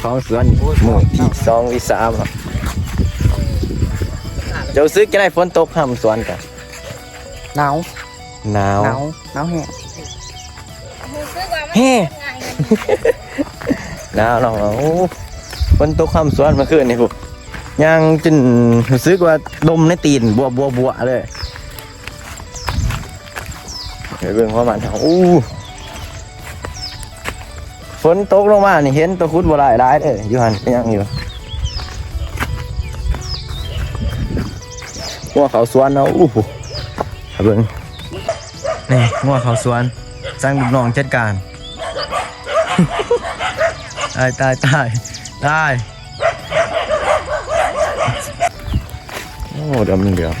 เจ้าของสวนหมู่ที่สองที่สามครับเจ้าซื้อจะได้ฝนตกห้ามสวนกันหนาวหนาวหนาวหนาวแห้งเฮ้หนาวเนาะโอ้ฝนตกห้ามสวนเมื่อคืนนี่พวกยังจนรู้สึกว่าดมในตีนบัวบัวบัวเลยเดี๋ยวเบิ่งความมันโอ้ ฝนตกลงมานี่เห็นตัวคุดบัวลายร้ายเลยอยู่หันยังอยู่งัวเขาสวนเนาะอู้หูครับเบิ่งนี่งัวเขาสวนสร้างลูกน้องจัดการตายตายตายตายโอ้ดำเหลือง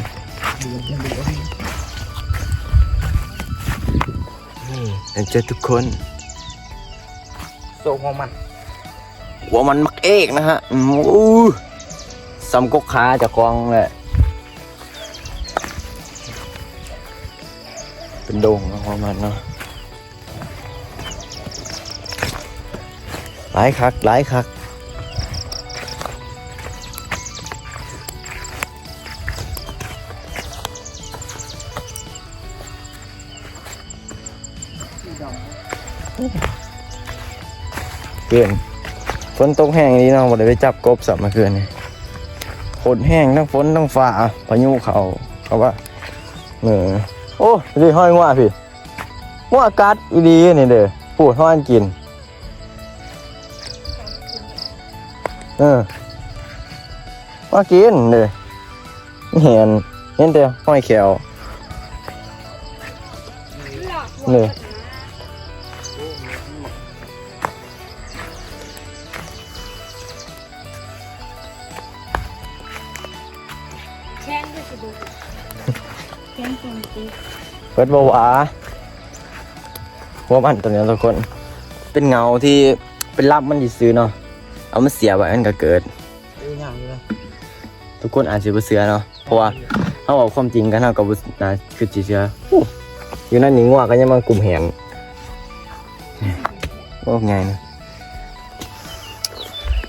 นี่เห็นเจอทุกคน โซของมันหัวมันมักเอกนะฮะอืมอู้สำกกขาจะกองเลยเป็นโด่งของมันเนาะหลายคักหลายคัก เกินฝนตกแห้งนี้เนาะบ่ได้ไปจับกบสับมาเกินนี่ฝนแห้งทั้งฝนทั้งฟ้าพายุเขาเขาว่าเออโอ้ดีห้อยงัวพี่งัวกัดอีดีนี่เด้อพูดห้อยกินเออว่ากินเด้อเห็นเห็นแต่ห้อยแขวเนี่ย ข้งด้วยสิดูแข้งตรงตีเปิดบวาหัวมันตัวนี้ทุกคน เป็นเงาที่เป็นรับมันยู่ซื้อเนาะเอามาเสียไว้มันก็เกิด ทุกคนอาจจะบ่เสือเนาะเพราะว่าเขาบอกความจริงกันเขาก็บ่น่าคือสิเสืออู้อยู่นั่นนี่งัวก็ยังมากลุ่มแหงโอ้ไงนะ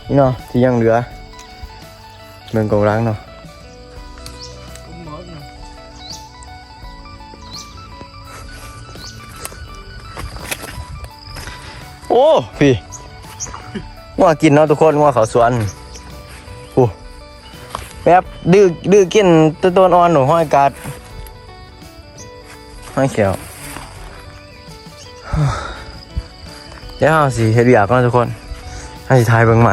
นี่เนาะที่ยังเหลือเบิ่งกองรังเนาะ โอ้พี่งัวกินเนาะทุกคนงัวเขาสวนโอ้แบบดื้อดื้อกินตัวต้นอ่อนหนูห้อยกัดห้อยเขียวเดี๋ยวเราสิเฮดียกเนาะทุกคนให้สิถ่ายเบิ่งไหม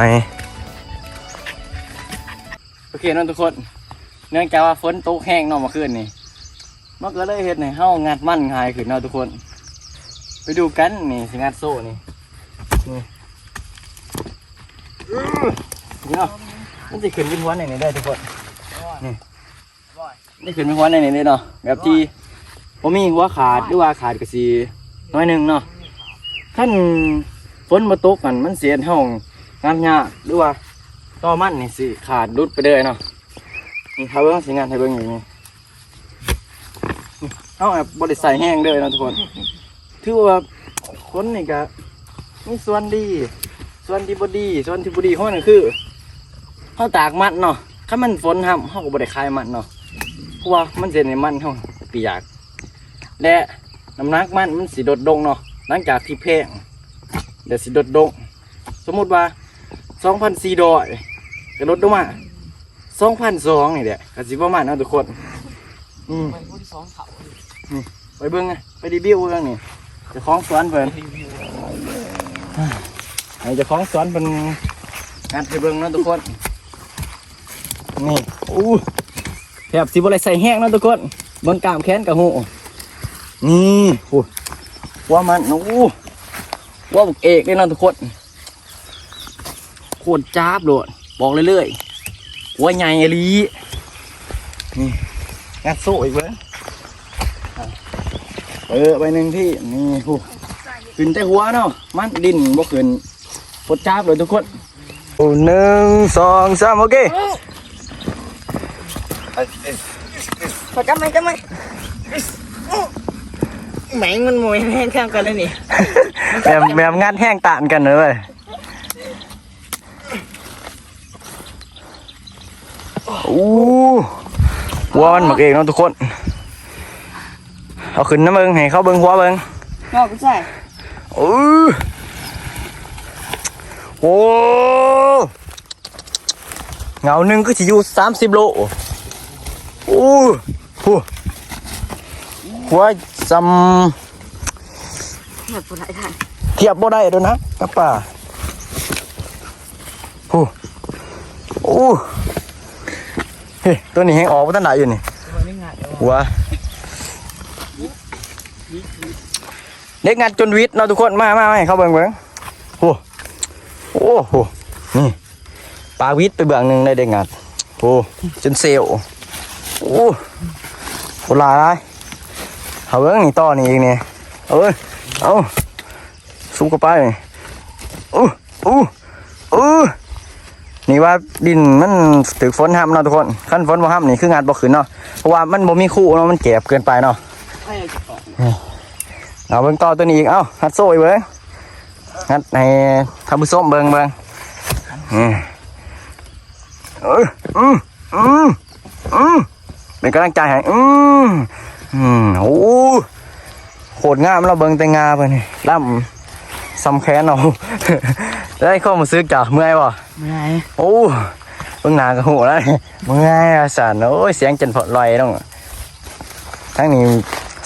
โอเคเนาะทุกคน เนื่องจากว่าฝนตกแห้งเนาะเมื่อคืนนี่มันก็เลยเฮ็ดให้เฮางัดมั่นง่ายขึ้นเนาะทุกคน ไปดูกันนี่สิงัดโซ่นี่ เนาะมันจะขึ้นเป็นหัวไหนนี่ได้ทุกคนนี่นี่ขึ้นเป็นหัวไหนนี่ได้เนาะแบบที่ผมมีหัวขาดหรือว่าขาดกระสีน้อยหนึ่งเนาะขั้นฝนมาตกกันมันเสียห้องงานยากหรือว่าต่อมันนี่สิขาดรุดไปเลยเนาะนี่เขาเบิ่งสิงานให้เบิ่งอย่างนี้นี่เอาแบบบริใส่แห้งเลยเนาะทุกคน ถือว่าคนนี่ก็ มีส่วนดี ส่วนที่บดี ส่วนที่บดีของมันก็คือเขาตากมันเนาะถ้ามันฝนห้ำเขาก็บริคายมันเนาะเพราะว่ามันเสียในมันเขาเปียก และน้ำหนักมันมันสีดดดงเนาะหลังจากที่แพงเดี๋ยวสีดดดง สมมุติว่าสองพันสี่ดอยจะลดลงมาสองพันสองนี่แหละก็สิประมาณนั้นทุกคนอืมไปพูดที่สองเขาไปเบิ่งไงไปรีวิวเรื่องนี้เจะคล้าของสวนเพิ่น รีวิวให้จะคล้องสวนเป็นงานไปเบิงนะทุกคน นี่อู้แถบสิบ่ได้ใส่แห้งนะทุกคนเบิ่งกล้ามแขนกับหูนี่โอ้ว่ามันอู้ว่าบุกเอกเลยนะทุกคนโคตรจ้าบโดดบอกเรื่อยๆว่าใหญ่อลีนี่งัดโซ่อีกเว้ยเออไปหนึ่งที่นี่ผู้ ขึ้นแต่หัวเนาะมันดินบ่ขึ้นปดจ้าบเลยทุกคนโอ้หนึ่งสองสามโอเคขอจับไหมจับไหมแมงมันมวยแห้งข้างกันเลยนี่แมมแมมงันแห้งตานกันเลยเว้ยอู้หัวมันหมกเองเนาะทุกคน เอาขึ้นน้ำเบิงให้เข้าเบิ้งหัวเบิ้งเนาไม่ใช่ ออโอ้เงาหนึ่งก็จะอยู่สามสิบโลโอ้โหหัวจแบบปวดไหล่ท่านำเทียบบ่ได้ด้วยนะกับป่าโอ้โอ้เฮ้ยตัวนี้แหงออกมาตั้งไหนอยู่นี่มันไม่ง่ายหัว เด็กงานจนวิทย์เนาะทุกคนมามามาให้เข้าเบิ่งเบิ่งโอ้โอ้โหนี่ปลาวิทย์ไปเบื้องหนึ่งได้เด็กงานโอ้จนเซลลโอ้โหหลายหลายเอาเบิ่งนี่ต่อนี่อีกนี่เอาเว้ยเอาสู้กับไปนี่อู้อู้อู้นี่ว่าดินมันถึกฝนห้ามเนาะทุกคนขั้นฝนบ่ห้ามนี่คืองานบ่ขึ้นเนาะเพราะว่ามันบ่มีคู่เนาะมันแก็บเกินไปเนาะไม่จะต่อ เอาเบิ่งต่อตัวนี้อีก เอ้าหัดโซ่อีกเบิ่งหัดให้ทำผู้ส้มเบิ่งเบิ่งอืมเอออืมอืมอืมเป็นกำลังใจให้อืมอืมโอ้โคตรงามเราเบิ่งแต่งาเพิ่นนี่ล่ำซ้ำแขนเอาได้ข้อมาซื้อจ้ะเมื่อยบ่ไม่ได้โอ้เบิ่งหน้าก็หูแล้วเมื่อยอะสั่นโอ้ยเสียงจนพอลอยต้องทั้งนี้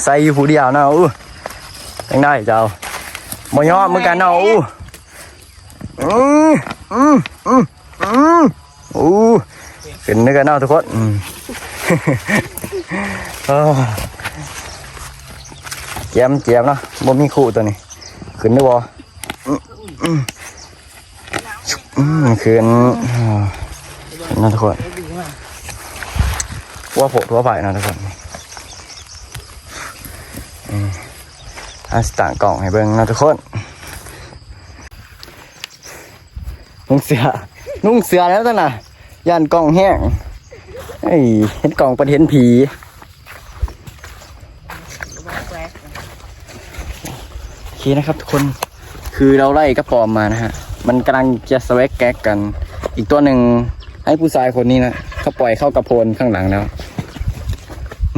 ใส่อยู่ผู้เดียวเนาะอู้ ยังได้เจ้าบ่ยอมเหมือนกันเนาะอู้อืมอืมอืมอืมอู้ขึ้นด้วยกันเนาะทุกคนอืมเออเจียมเจียมเนาะบ่มีคู่ตัวนี้ ขึ้นได้บ่อืมอืมอืมขึ้นอ่าขึ้นเนาะทุกคนว่าโผล่ทั่วไปเนาะทุกคนอืม อาสต่างกล่องให้เบิ่งนะทุกคน นุ่งเสือ นุ่งเสือแล้วตั้งน่ะย่านกล่องแห้งไอ้ยเห็นกล่องประเห็นผีโอเคนะครับทุกคน คือเราไล่กระปอมมานะฮะ มันกำลังจะสเวกแก๊กกัน อีกตัวหนึ่งให้ผู้ชายคนนี้นะเขาปล่อยเข้ากระโพนข้างหลังแล้ว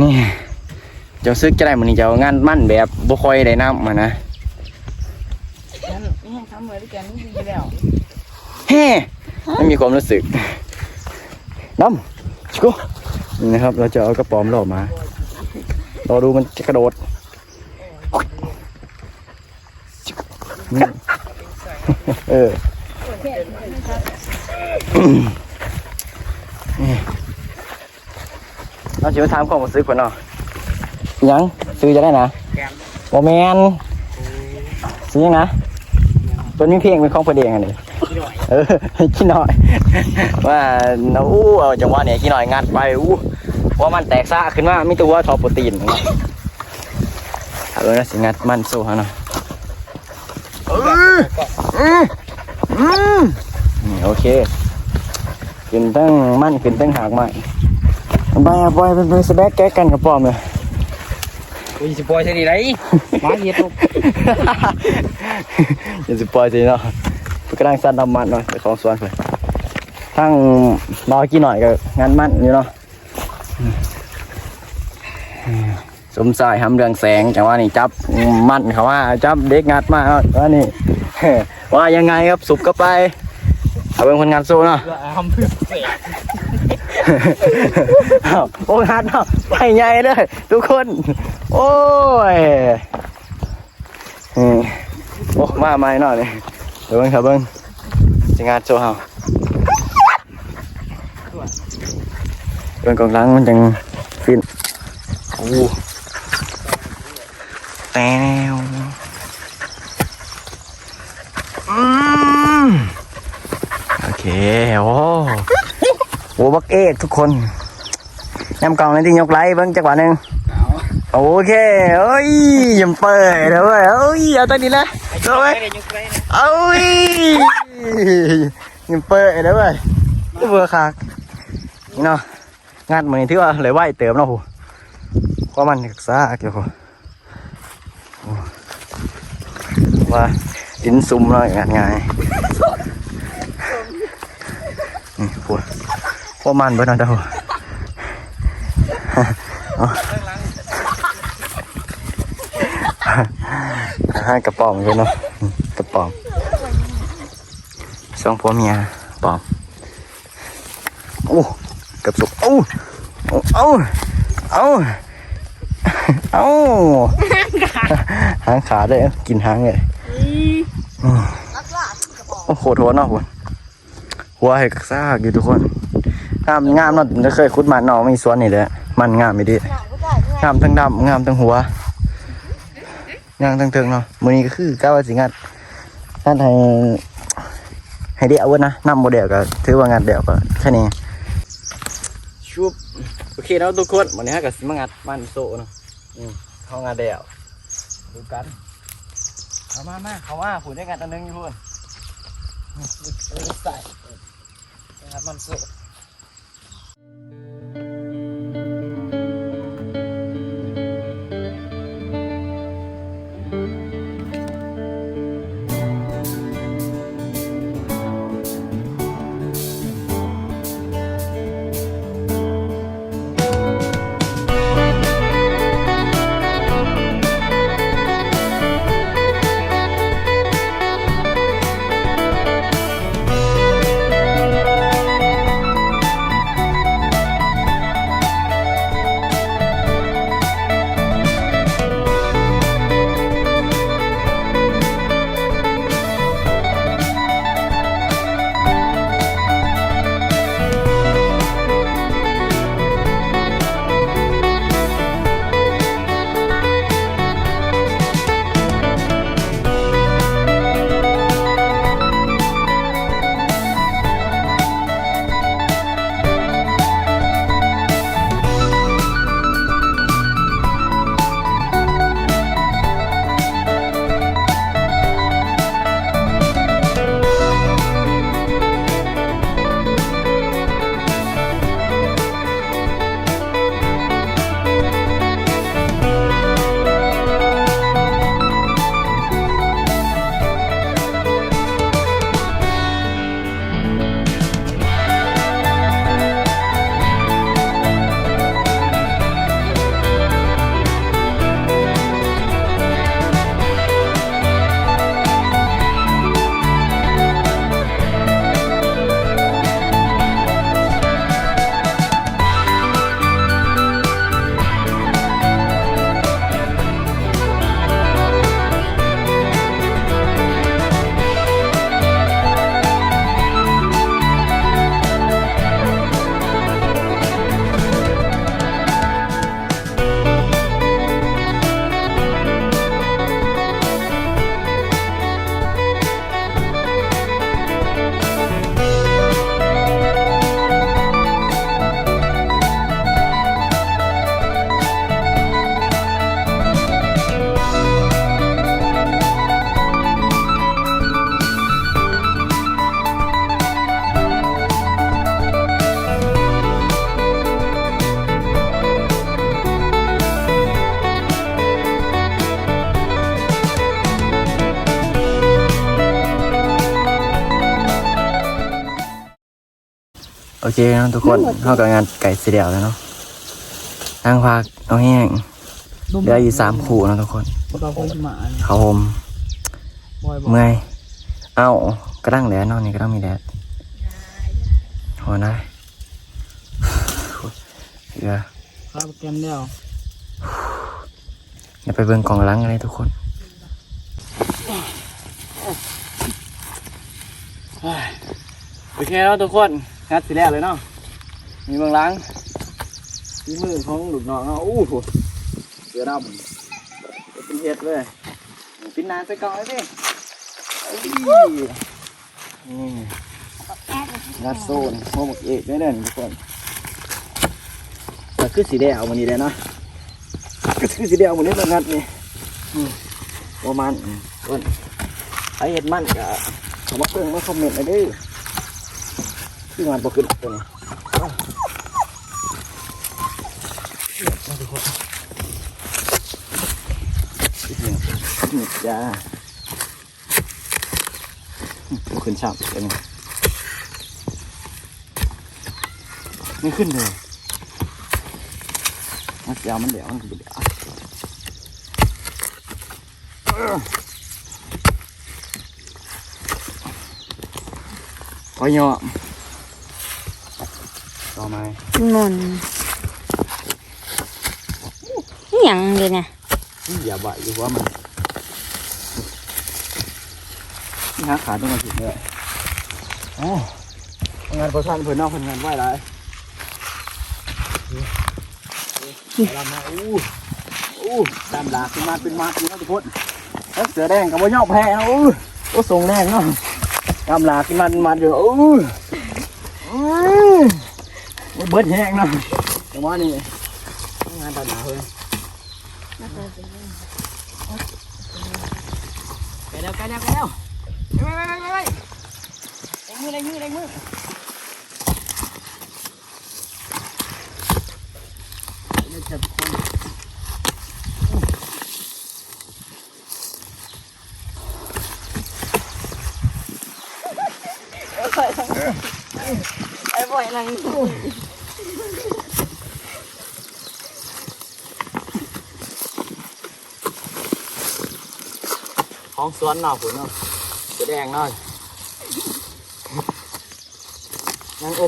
นี่ เจ้าซึกจะได้มันนี่เจ้างานมั่นแบบบุคอยได้น้ำมานะงั้นนี่ทำเลยด้วยกันนี่ดีแล้วเฮ้ไม่มีความรู้สึกน้ำชิโก้นี่นะครับ เราจะเอากระป๋อมหล่อมารอดูมันจะกระโดดอืมเออนี่เราจะมาถามความรู้สึกก่อนเนาะ ยังซื้อจะได้นะโอแมนซื้อยังนะตัวนี้เพลงเป็นของประเดียงอันนี้เออขี้หน่อยว่าเอาอู้เอาจังหวะเนี่ยขี้หน่อยงัดไปอู้ว่ามันแตกซ่าขึ้นมาไม่ตัวทอโปรตีนเอาเลยนะสิงัดมันสู้ฮะเนาะเอออืมอืมนี่โอเคขึ้นตั้งมันขึ้นตั้งหากใหม่บายบอยเป็นเป็นสแบกแก๊กกันกับปอมเลย อุ้ยสปอยใช่ดีไรมาเย็ดอย่าสิปล่อยสิเนาะเพื่อกำลังสั่นน้ำมันเนาะไปของสวนเลยทั้งรอกี่หน่อยก็งานมันอยู่เนาะสมสายทำเรืองแสงแต่ว่านี่จับมันเขาว่าจับเด็กงัดมาเอาว่านี่ว่ายังไงครับสุบก็ไปเอาเป็นคนงานสู้เนาะทำเพื่อเสีย อ้าวโอ้ฮัดเนาะไปใหญ่เลยทุกคน โอ้ยอืมโอ้มาไม่หน่อยนี่เดี๋ยวเบิ้งครับเบิ้งจะงานโชว์เฮาเบิ้งกองหลังมันจังฟินโอ้แต้วอืมโอเคโอ้ โอ้บักเอกทุกคนยำกล่องในที่ยกไลค์เบิ้งจักหวะหนึ่งโอเคเอ้ยยำเปิดเลยเว้ยเอ้ยเอาตัวนี้นะเอาไว้ไม่ได้ยกไรนะเอ้ยยำเปิดเลยเว้ยเบื่อคักนี่เนาะงานเหมือนที่ว่าเลยไหวเติมเนาะหูเพราะมันศึกษาเกี่ยวกับโอ้ว่าดินซุ่มเนาะงานง่ายนี่พูด ว่ามันเบ่นะเจ้าห้ากระป๋อมเลยเนาะกระป๋อมสองผัวเมียปอมโอ้กับสุกเอ้เอ้าเอ้าเอ้าหางขาได้กินหางเลยโอ้โหโทษเนาะคุณหัวให้กระซากอยู่ทุกคน งามงามเนาะจะเคยคุดมันเนาะไม่สวนนี่แหละมันงามไม่ดีงามทั้งดำงามทั้งหัวย่างทั้งเทิงเนาะมื้อนี้ก็คือก้าวสิงัดงัดให้ให้เดียวเว้ยนะนำโมเดลก็ถือว่างัดเดียวก็แค่นี้ชุบโอเคแล้วทุกคนวันนี้ฮะก็สิมางัดบ้านโซเนาะอืมเขางัดเดียวดูกันเอามามาเขามาผูดได้งัดอันหนึงอยู่พูนเอาใส่งัดมันโซ เคนะทุกคนเข้ากับงานไก่สีเดียวแล้วเนาะทางภาคเอาแห้งเหลืออยู่สามคู่นะทุกคนพวกเราคงจะมาเขาผมบ่อยบ่เมื่อยเอ้ากระดังแดดเนาะนี่กระดังมีแดดหัวนะเดี๋ยวครับแกมเดียวเดี๋ยวไปเบิ่งกล่องหล้างกันเลยทุกคนโอเคแล้วทุกคน งัดสีแรกเลยเนาะ มีเบื้องหล้างมีมือของลูกน้องเนาะอู้หูเสือดำเป็นเห็ดเลยปิ้นนานไปก่อนเลยสิเอ้ยนี่งัดโซนหัวหมกเอกได้เด่นทุกคนแต่คือสีแดงเอาวันนี้เลยเนาะก็คือสีแดงวันนี้แล้วงัดนี่ประมาณต้นไอเห็ดมันก็เขามาเพิ่งมาคอมเมนต์เลยด้อ ที่งานปกขึ้นตัวนี้หนี่จ้าขึ้นช่ำตัวนี้ไม่ขึ้นเลยมันเสียวมันเดี๋ยวมันเดี๋ยวพอยอ ต่อมาหมุนนี่หยังเลยนะอย่าบ่ายอยู่ว่ามันนี่หาขาต้องมาผิดเลยโอ้งานประชันเพื่อนนอกเพื่อนงานไหวไรลำมาอู้อู้ตามหลากขึ้นมาเป็นมาอยู่นะทุกคนแล้วเสือแดงกับว่ายอกแพ้นะอู้โอ้ส่งแดงเนาะตามหลากขึ้นมาเป็นมาอยู่อู้อือ เบิดแห้งเนาะแต่ว่านี่งานตาหนาเลยไปแล้วไปแล้วไปแล้วไปไปไปไปไปเล็งมือเล็งมือเล็งมือเดี๋ยวจะทุกคนไอ้บ่อยนั่งห้องสวนเนาะคุณเนาะจะแดงเนาะยังอ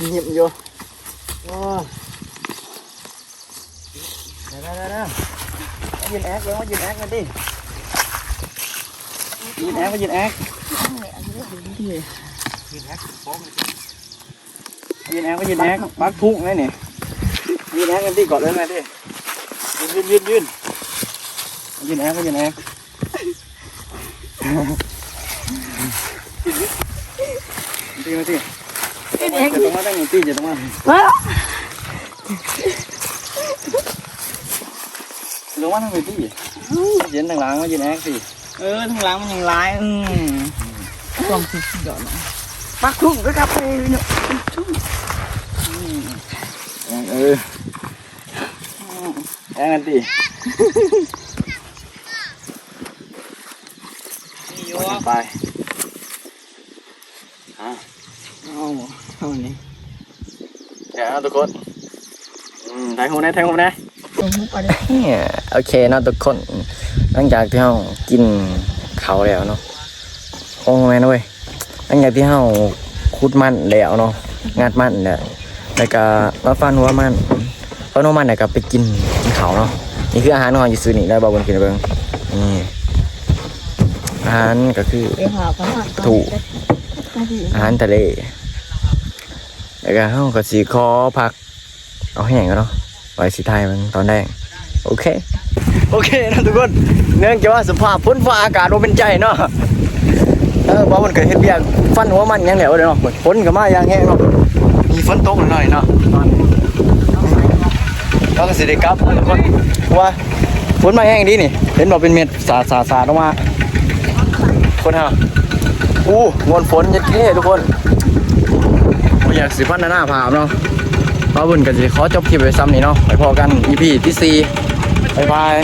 มหิมอยู่โอ้ยเดี๋ยวเดี๋ยวเดี๋ยวเดี๋ยวมายืนแอคเลยมา ยืนแอคกันดิยืนแอคป๊ะเลยยืนแอคมายืนแอคปักพุ่งเลยนี่ยืนแอคกันดิก่อนเลยนะดิยืนยืนยืนยืนยืนแอคมายืนแอคตีมาตีจะต้องมาตั้งอย่งตีจะต้องมาลงมาตั้งอย่างตีเย็นทางหลังมายืนแอคสิเออทางหลังมันยังร้ายอืมความสุดยอดเนาะปักทุ่งก็กลับไปเนาะเออแอคกันตีนี่โยไปเอาเอานี่เดี๋ยวทุกคนถ่ายหูนะถ่ายหูนะลงไปเลยเนี่ยโอเคนะทุกคน หลังจากที่เรากินเขาวแล้วเนาะโอ้แม่นะเว้ยหลังจากที่เราคุดมันแล้วเนาะงัดมันแล้ว แล้วก็มาฟันหัวมันฟันหัวมันแล้วก็ไปกินกินเขาวเนาะนี่คืออาหารของเราอยู่ซื้อนี่ได้บอกบนกินเบิ้งนี่อาหารก็คือเดี๋ยวหาพนักถูกอาหารทะเลแล้วก็เราก็สีคอพัก เอาแห้งกันเนาะไว้สีไทยมันตอนแรกโอเค โอเคนะทุกคนเนื่องจากว่าสภาพฝนฟ้าอากาศมันเป็นใจเนาะเออเพราะมันเกิดเฮ็ดเบียกฟันหัวมันอยังเหลวเลยเนาะฝนก็มาอย่างแห้งเนาะ มีฝนตกหน่อยๆเนาะเราก็สิได้กลับทุกคนเพราะว่าฝนมาแห้งดีนี่ เห็นบอกเป็นเม็ดสาดสาดสาดออกมา คนฮะอู้งวนฝนจะเท่ทุกคนบ่อยากสิพันหน้าผามเนาะเพราะบุญกันสิขอจบคลิปไว้ซ้ำนี่เนาะไปพอกัน EP ที่สี่บ๊ายบาย